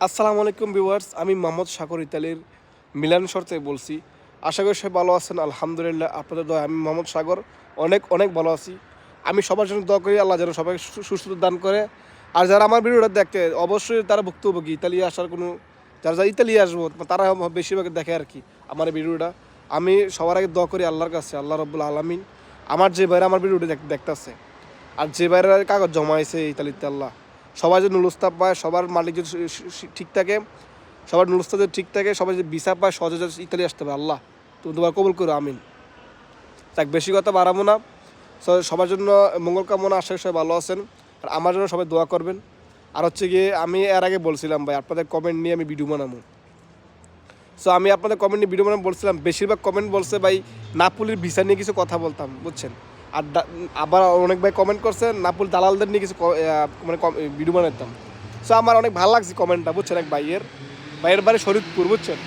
আসসালামু আলাইকুম ভিউয়ার্স, আমি মোহাম্মদ সাগর ইতালির মিলান শর্তে বলছি। আশা করি সবাই ভালো আছেন, আলহামদুলিল্লাহ আপনাদের দয়া, আমি মোহাম্মদ সাগর, অনেক অনেক ভালো আছি। আমি সবার জন্য দোয়া করি, আল্লাহ যেন সবাই সু- সুস্থতা দান করে। আর যারা আমার ভিডিওটা দেখতে, অবশ্যই তারা ভুক্তভোগী, ইতালি আসার কোনো, যারা যারা ইতালি আসব, তারা বেশিরভাগ দেখে আর কি আমার ভিডিওটা। আমি সবার আগে দোয়া করি আল্লাহর কাছে, আল্লাহ রব্বুল আলমিন। আমার যে বাইরে আমার ভিডিওটা দেখ, দেখতেছে, আর যে বাইরে কাগজ জমাইছে ইতালিতে, আল্লাহ। সবাই যে নুলস্তাব পায়, সবার মালিক যদি ঠিক থাকে, সবার নুলস্তাব যদি ঠিক থাকে সবাই যে ভিসা পায়, সহজে ইতালি আসতে পারে। আল্লাহ, তুমি তোমার কবুল করো, আমিন। তাক বেশি কথা বাড়াবো না। সবার জন্য মঙ্গল কামনা, আশা সবাই ভালো আছেন। আর আমার জন্য সবাই দোয়া করবেন। আর হচ্ছে গিয়ে, আমি এর আগে বলছিলাম ভাই, আপনাদের কমেন্ট নিয়ে আমি ভিডিও বানাবো। সো, আমি আপনাদের কমেন্ট নিয়ে ভিডিও বানাবো, বলছিলাম, বেশিরভাগ কমেন্ট বলছে ভাই, নাপুলির ভিসা নিয়ে কিছু কথা বলতাম, বুঝছেন? আর আবার অনেক ভাই কমেন্ট করছে, নাপুল দালালদের নিয়ে কিছু মানে ভিডিও বানাতাম সো আমার অনেক ভালো লাগছে কমেন্টটা বুঝছেন এক ভাইয়ের? ভাইয়ের বাড়ি শরীরপুর বুঝছেন?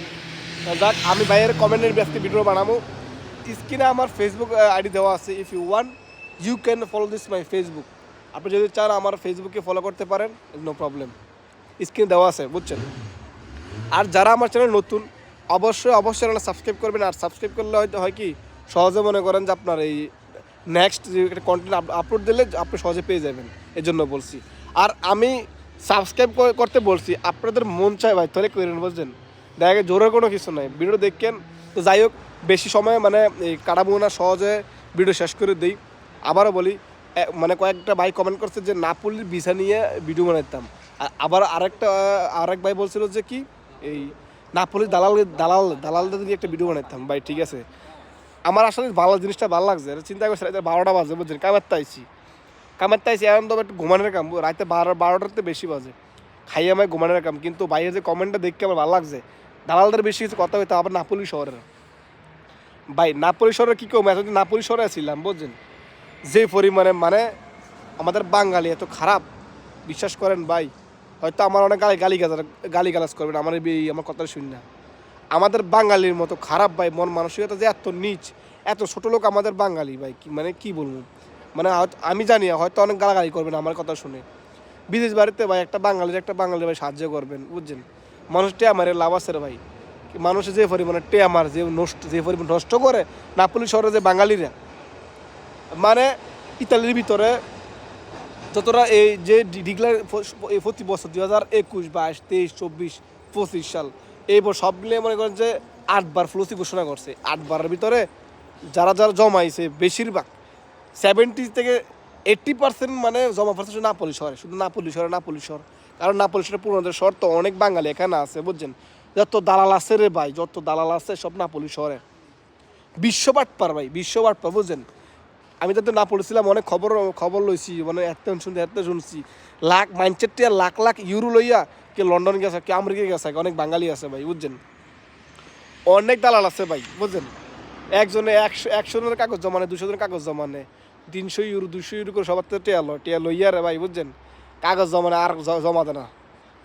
যাক, আমি ভাইয়ের কমেন্টের ব্যস্ত ভিডিও বানাবো। স্ক্রিনে আমার ফেসবুক আইডি দেওয়া আছে if you want you can follow this my Facebook আপনি যদি চান আমার ফেসবুকে ফলো করতে পারেন নো প্রবলেম স্ক্রিনে দেওয়া আছে, বুঝছেন? আর যারা আমার চ্যানেল নতুন, অবশ্যই অবশ্যই সাবস্ক্রাইব করবেন। আর সাবস্ক্রাইব করলে হয়তো হয় কি, সহজে মনে করেন যে আপনার এই নেক্সট যে একটা কন্টেন্ট আপলোড দিলে আপনি সহজে পেয়ে যাবেন। এই জন্য বলছি। আর আমি সাবস্ক্রাইব করতে বলছি, আপনাদের মন চায় ভাই, তাহলে করেন, বুঝছেন? দেখা গেছে জোরে কোনো কিছু নাই। ভিডিও দেখেন, তো যাই হোক, বেশি সময় মানে এই কাটাবো না, সহজে ভিডিও শেষ করে দিই। আবারও বলি মানে কয়েকটা ভাই কমেন্ট করছে যে নাপুলির ভিসা নিয়ে ভিডিও বানাইতাম। আর আবার আরেকটা, আরেক ভাই বলছিল যে কি, এই নাপুলির দালাল দালাল, দালালদের নিয়ে একটা ভিডিও বানাইতাম। ভাই, ঠিক আছে? আমার আসলে ভালো জিনিসটা ভালো লাগছে। চিন্তা করছি রাতে বারোটা বাজে, বুঝছেন? কামের তাইছি কামের তাইছি এখন তো একটু ঘুমানোর কাম, রাতে বারো বারোটাতে বেশি বাজে। খাই আমায় ঘুমানোর কাম, কিন্তু বাইরে যে কমেন্টটা দেখতে আমার ভালো লাগছে। দালালদের বেশি কিছু কথা হইতো, আবার নাপুলি শহরের। ভাই, নাপুলি শহরে কী কম? এতদিন নাপুলি শহরে ছিলাম, বুঝছেন? যে পরিমাণে মানে আমাদের বাঙালি এত খারাপ, বিশ্বাস করেন ভাই? হয়তো আমার অনেক গালি গালি গালি গালাজ করবেন, আমার এই আমার কথা শুনি না। আমাদের বাঙালির মতো খারাপ ভাই, মন মানসিকতা যে এত নিচ, এত ছোট লোক আমাদের বাঙালি ভাই, কি মানে কি বলব? মানে আমি জানি, হয়তো অনেক গালাগালি করবেন আমার কথা শুনে। বিদেশ বাড়িতে ভাই, একটা বাঙালির, একটা বাঙালি ভাই সাহায্য করবেন, বুঝছেন? মানুষটি আমার লাভ আছে ভাই। মানুষ যে পরিমাণে টে আমার যে নষ্ট, যে পরিমাণ নষ্ট করে, নাপুলি শহরে যে বাঙালিরা মানে ইতালির ভিতরে যতটা এই যে এই প্রতি বছর দুই হাজার একুশ, বাইশ, তেইশ, চব্বিশ, পঁচিশ সাল এই সব মিলিয়ে মনে করেন যে আটবার ফ্লসি ঘোষণা করছে। আটবারের ভিতরে যারা যারা জমাইছে, বেশিরভাগ সেভেন্টি থেকে এইট্টি পার্সেন্ট মানে জমা পড়ছে শুধু নাপলি শহরে, শুধু নাপলি শহরে, নাপলি শহর। কারণ নাপলি শহরে পুরনো শহর তো অনেক বাঙালি এখানে আছে, বুঝছেন? যত দালাল আছে রে ভাই, যত দালাল আছে সব নাপলি শহরে। বিশ্ববাট পার ভাই বিশ্ববাট পার বুঝছেন? আমি তো না পড়েছিলাম অনেক খবর খবর লইছি মানে এত শুনছি এত শুনছি। লাখ মাইনচের টিয়া লাখ লাখ ইউরো লইয়া কে লন্ডন গেছে কে আমেরিকা গেছে অনেক বাঙালি আছে ভাই, বুঝছেন? অনেক দালাল আছে ভাই, বুঝছেন? একজনে একশো একশো জনের কাগজ জমা নেয় দুশো জনের কাগজ জমা নেয় তিনশো ইউরো, দুশো ইউরো করে সবার তো টিয়া লয়, টিয়া লইয়া ভাই, বুঝছেন? কাগজ জমা নেয় আর জমা দেয় না।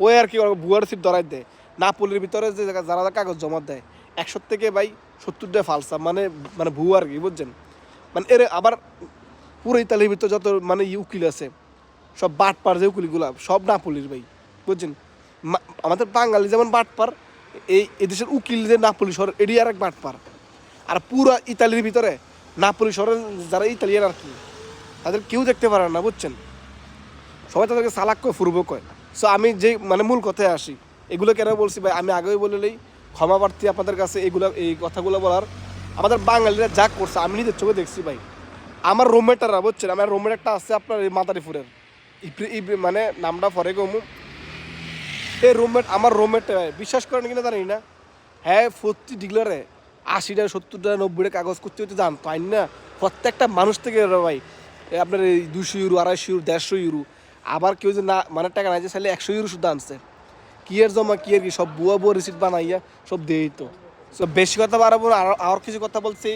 ওই আর কি বুয়ার সিট ধরাই দেয়। নাপুলির ভিতরে যে যারা কাগজ জমা দেয় একশো থেকে ভাই সত্তর দেয় ফালসা মানে মানে ভুয়া আর কি, বুঝছেন? মানে এর আবার পুরো ইতালির ভিতরে যত মানে উকিল আছে, সব বাটপার যে উকিলগুলা, সব নাপুলির ভাই, বুঝছেন? আমাদের বাঙালি যেমন বাটপার, এই এদেশের উকিল যে নাপুলি শহর এটি আর এক বাটপার। আর পুরো ইতালির ভিতরে নাপুলি শহরের যারা ইতালিয়ান আর কি, তাদের কেউ দেখতে পারে না, বুঝছেন? সবাই তাদেরকে সালাক কয়, ফুরবো কয়। সো আমি যে মানে মূল কথায় আসি, এগুলো কেন বলছি ভাই? আমি আগেই বললেই ক্ষমা প্রার্থী আপনাদের কাছে এগুলো, এই কথাগুলো বলার। আমাদের বাঙালিরা যা করছে, আমি নিজের চোখে দেখছি ভাই। আমার রুমমেটাররা বুঝছেন? আমার রুমমেট একটা আছে আপনার মাদারীপুরের। মানে নামটা পরে গমু এই রুমমেট আমার রুমমেট বিশ্বাস করেন কিনা জানি না। হ্যাঁ প্রতি ডিগলারে আশিটা, সত্তরটা, নব্বইটা কাগজ করতে হতে জানতো আইন না? প্রত্যেকটা মানুষ থেকে ভাই আপনার এই দুশো ইউরো আড়াইশো ইউরো দেড়শো ইউরো আবার কেউ যে না মানে টাকা নাই যে চাইলে একশো ইউরো শুধু আনছে। কি এর জমা, কি আর কি, সব বুয়া বুয়া রিসিপ্ট বানাইয়া সব দেই তো। সব বেশি কথা বাড়াবো না, আর আর কিছু কথা বলছি,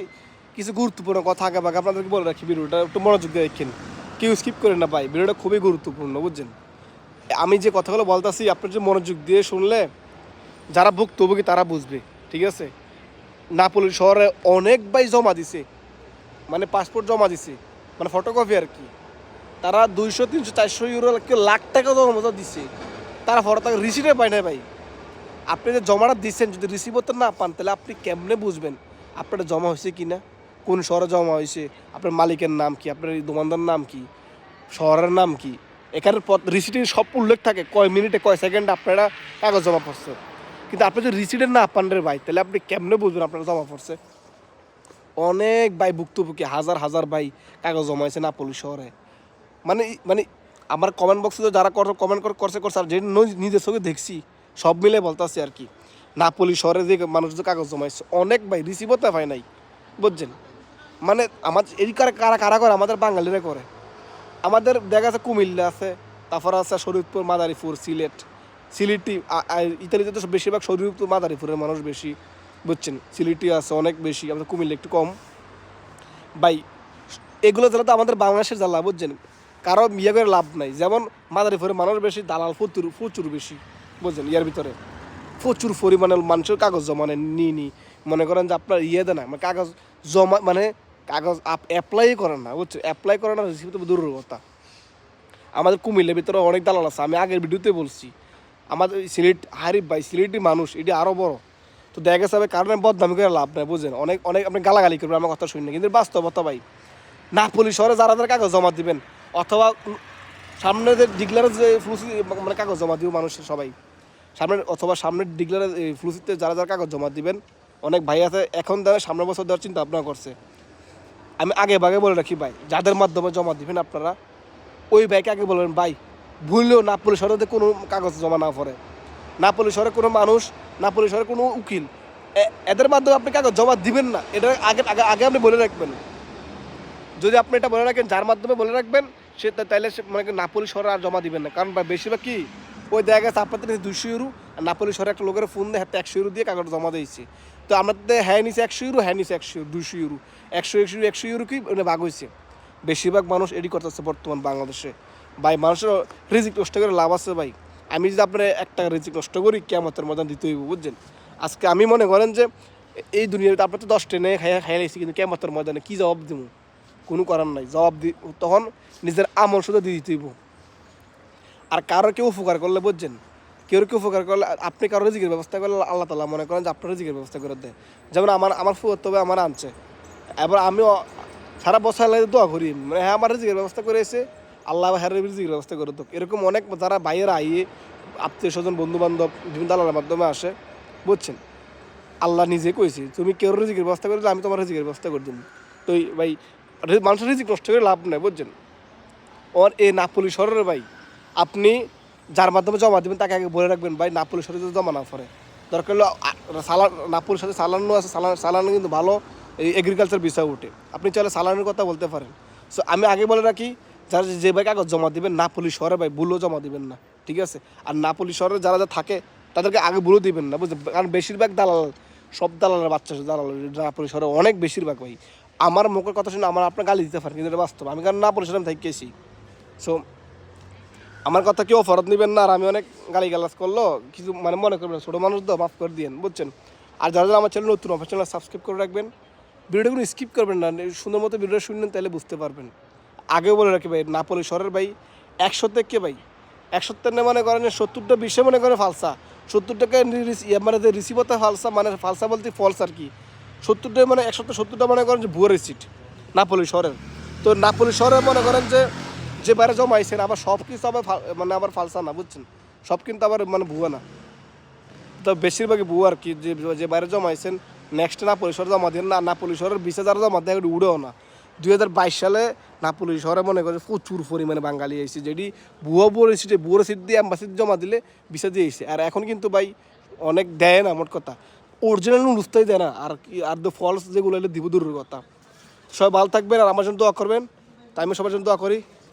কিছু গুরুত্বপূর্ণ কথা আগে বাগে আপনাদেরকে বলে রাখি, ভিডিওটা, একটু মনোযোগ দিয়ে দেখেন। কেউ স্কিপ করেন না ভাই, ভিডিওটা খুবই গুরুত্বপূর্ণ, বুঝছেন? আমি যে কথাগুলো বলতেছি, আপনার যে মনোযোগ দিয়ে শুনলে, যারা ভুক্তভোগী তারা বুঝবে, ঠিক আছে? নাপোলি শহরে অনেক জমা দিছে মানে পাসপোর্ট জমা দিছে মানে ফটোকপি আর কি। তারা দুইশো, তিনশো, চারশো ইউরো কেউ লাখ টাকা জমা দিছে। তারপরে তাকে রিসিভে পায় না ভাই। আপনি যে জমাটা দিচ্ছেন যদি রিসিভার না পান, তাহলে আপনি কেমনে বুঝবেন আপনার জমা হয়েছে কি না কোন শহরে জমা হয়েছে? আপনার মালিকের নাম কি? আপনার দোকানদার নাম কি? শহরের নাম কি? এখানের পথ রিসিটের সব উল্লেখ থাকে, কয় মিনিটে কয় সেকেন্ডে আপনারা কাগজ জমা পড়ছে। কিন্তু আপনি যদি রিসিটের না পান রে ভাই, তাহলে আপনি কেমনে বুঝবেন আপনারা জমা পড়ছে? অনেক ভাই ভুক্তভোগী, হাজার হাজার ভাই কাগজ জমাইছে না পুলিশ শহরে। মানে মানে আমার কমেন্ট বক্সে তো যারা কমেন্ট করছে করছে, আর যে নিজের চোখে দেখছি, সব মিলে বলতেছি আর কি, না পুলিশ শহরে যে মানুষ যে কাগজ জমাইছে, অনেক ভাই রিসিভও তো হয় নাই, বুঝছেন? মানে আমার এই কারা কারা করে? আমাদের বাঙালিরা করে। আমাদের দেখা যাচ্ছে কুমিল্লা আছে, তারপর আছে শরীয়তপুর, মাদারীপুর, সিলেট। সিলেটি ইতালিতে তো বেশিরভাগ শরীয়তপুর, মাদারীপুরের মানুষ বেশি, বুঝছেন? সিলেটি আছে অনেক বেশি, আমাদের কুমিল্লা একটু কম। ভাই, এগুলো জেলা তো আমাদের বাংলাদেশের জেলা বুঝছেন? কারও ইয়ে করে লাভ নাই। যেমন মাদারীপুরের মানুষ বেশি, দালাল প্রচুর প্রচুর বেশি, বুঝছেন? ইয়ার ভিতরে প্রচুর পরিমাণে মানুষের কাগজ জমা নেন নি। নি মনে করেন যে আপনার ইয়ে দেয় না মানে কাগজ জমা মানে কাগজ অ্যাপ্লাই করে না, বুঝছ? অ্যাপ্লাই করে না তো দূরের কথা আমাদের কুমিল্লার ভিতরে অনেক দালাল আছে, আমি আগের ভিডিওতে বলছি। আমাদের সিলেট, হারিফ ভাই, সিলেটি মানুষ, এটি আরও বড়। তো দেখা যাবে কারণে বদনামি করে লাভ নাই বুঝেন অনেক অনেক আপনি গালাগালি করবেন, আমার কথা শুনি না। কিন্তু বাস্তবতা ভাই, না পুলিশ শহরে যারা যারা কাগজ জমা দিবেন, অথবা সামনে যে ডিক্লারের যে ফ্লুসি মানে কাগজ জমা দিব মানুষের সবাই। সামনের অথবা সামনের ডিক্লারের ফ্লুসিতে যারা যারা কাগজ জমা দিবেন, অনেক ভাই আছে, এখন তারা সামনের বছর দেওয়ার চিন্তা ভাবনা করছে। আমি আগে ভাগে বলে রাখি ভাই, যাদের মাধ্যমে জমা দিবেন আপনারা, ওই ভাইকে আগে বলবেন ভাই ভুললেও না পুলিশ শহরে কোনো কাগজ জমা না পড়ে। না পুলিশ শহরে কোনো মানুষ, না পুলিশ শহরে কোনো উকিল। এদের মাধ্যমে আপনি কাগজ জমা দিবেন না। এটা আগে আগে আগে আপনি বলে রাখবেন। যদি আপনি এটা বলে রাখেন, যার মাধ্যমে বলে রাখবেন, সে তাইলে সে মানে নাপলি শহরে আর জমা দিবেন না। কারণ বেশিরভাগ কি? ওই দেখা গেছে আপনাদের দুশো ইউরো, আর নাপলি শহরে একটা লোকের ফোন দিয়ে হাতে একশো ইউরো দিয়ে কাগজ জমা দিয়েছে। তো আমাদের হ্যাঁ নিচে একশো ইউরো হ্যাঁ নিচে একশো দুশো ইউরো একশো একশো একশো ইউরো কি মানে ভাগ হয়েছে। বেশিরভাগ মানুষ এডি করতেছে বর্তমান বাংলাদেশে। ভাই মানুষের রিজিক নষ্ট করে লাভ আছে ভাই। আমি যদি আপনার এক টাকা রিজিক নষ্ট করি কেমতের মতন দিতে হইব, বুঝছেন? আজকে আমি মনে করেন যে, এই দুনিয়াতে আপনার তো দশ ট্রেনে খাইয়া খাইয়া লাইছি, কিন্তু কেমতের ময়দানে কী জবাব দিব কোনো করার নাই। জবাব দি, তখন নিজের আমল শুধু দিয়ে দিতে হইব। আর কারও কেউ উপকার করলে, বুঝছেন? কেউ কেউ উপকার করলে, আপনি কারও রিজিকের ব্যবস্থা করলে আল্লাহ তালা মনে করেন যে আপনার রিজিকের ব্যবস্থা করে দেয়। যেমন আমার আমার ফুয়ার তবে আমার আনছে। এবার আমি সারা বছর লাগে দোয়া করি। মানে হ্যাঁ আমার রিজিকের ব্যবস্থা করে এসে আল্লাহ হ্যাঁ রিজিকের ব্যবস্থা করে দেখ এরকম অনেক যারা বাইরে আইয়ে আত্মীয় স্বজন বন্ধু বান্ধব বিভিন্ন দালালের মাধ্যমে আসে, বুঝছেন? আল্লাহ নিজে কইছি, তুমি কেউ রিজিকের ব্যবস্থা করে আমি তোমার রিজিকের ব্যবস্থা করে দিন তো ভাই, মানুষের রিজিক নষ্ট করে লাভ নেই, বুঝছেন? ওর এ নাপুলি শহরের ভাই, আপনি যার মাধ্যমে জমা দেবেন, তাকে আগে বলে রাখবেন, ভাই নাপুলি শহরে যদি জমা না পড়ে। দরকার হলো সালান, নাপুলির সাথে সালানো আছে, সালান সালানো কিন্তু ভালো, এই এগ্রিকালচার বিষয় উঠে আপনি চাইলে সালানের কথা বলতে পারেন। সো আমি আগে বলে রাখি, যারা যে ভাই কাগজ জমা দিবেন, নাপুলি শহরে ভাই, ভুলও জমা দিবেন না, ঠিক আছে? আর নাপুলি শহরে যারা যা থাকে, তাদেরকে আগে ভুলও দিবেন না, বুঝলেন? কারণ বেশিরভাগ দালাল, সব দালালের বাচ্চা দালাল নাপুলি শহরে অনেক বেশিরভাগ ভাই। আমার মুখের কথা শুনে আমার আপনার গালি দিতে পারেন, কিন্তু এটা বাস্তব। আমি কারণ নাপুলি শহরে আমি থাকেছি সো? আমার কথা কেউ ফরত নেবেন না আর আমি অনেক গালি গালাজ করল, কিছু মানে মনে করবেন ছোটো মানুষ তো, মাফ করে দিয়েন, বুঝছেন? আর যারা আমার চ্যানেল নতুন, আমার চ্যানেল সাবস্ক্রাইব করে রাখবেন, ভিডিওটা কোনো স্কিপ করবেন না, সুন্দর মতো ভিডিওটা শুনলেন তাহলে বুঝতে পারবেন। আগেও বলে রাখি ভাই, নাপলি শহরের ভাই একশো থেকে ভাই? একশো থেকে মনে করেন সত্তরটা বিশ্বে মনে করেন ফালসা সত্তর টাকা মানে যে রিসিভতে ফালসা মানে ফালসা বলতে ফলস আর কি। সত্তরটা মানে একশো সত্তরটা মনে করেন যে ভুয়ো রিসিট নাপলি শহরের তো নাপলি শহরে মনে করেন যে যে বাইরে জমাইছেন আবার সব কিছু আবার মানে আবার ফালসা না, বুঝছেন? সব কিন্তু আবার মানে ভুয়া না। তো বেশিরভাগই ভুয়া আর কি, যে যে বাইরে জমাইছেন নেক্সট না পরিসরে জমা দেন না না পরিসরের বিশ হাজার জমা দেয় উড়েও না। দুই হাজার বাইশ সালে না পুলিশ শহরে মনে করে প্রচুর পরিমাণে বাঙালি আইছে যেটি ভুয়া বুয়ো সিটে বুয়ো সিট দিয়ে অ্যাম্বাসিতে জমা দিলে বিশা দিয়ে আইছে আর এখন কিন্তু ভাই অনেক দেয় না, মোট কথা। অরিজিনাল নুস্তাই দেয় না, আর কি, আর দ্য ফলস যেগুলো এলে দিব দূরের কথা। সবাই ভালো থাকবেন আর আমার জন্য দোয়া করবেন। তাই আমি সবার জন্য দোয়া করি।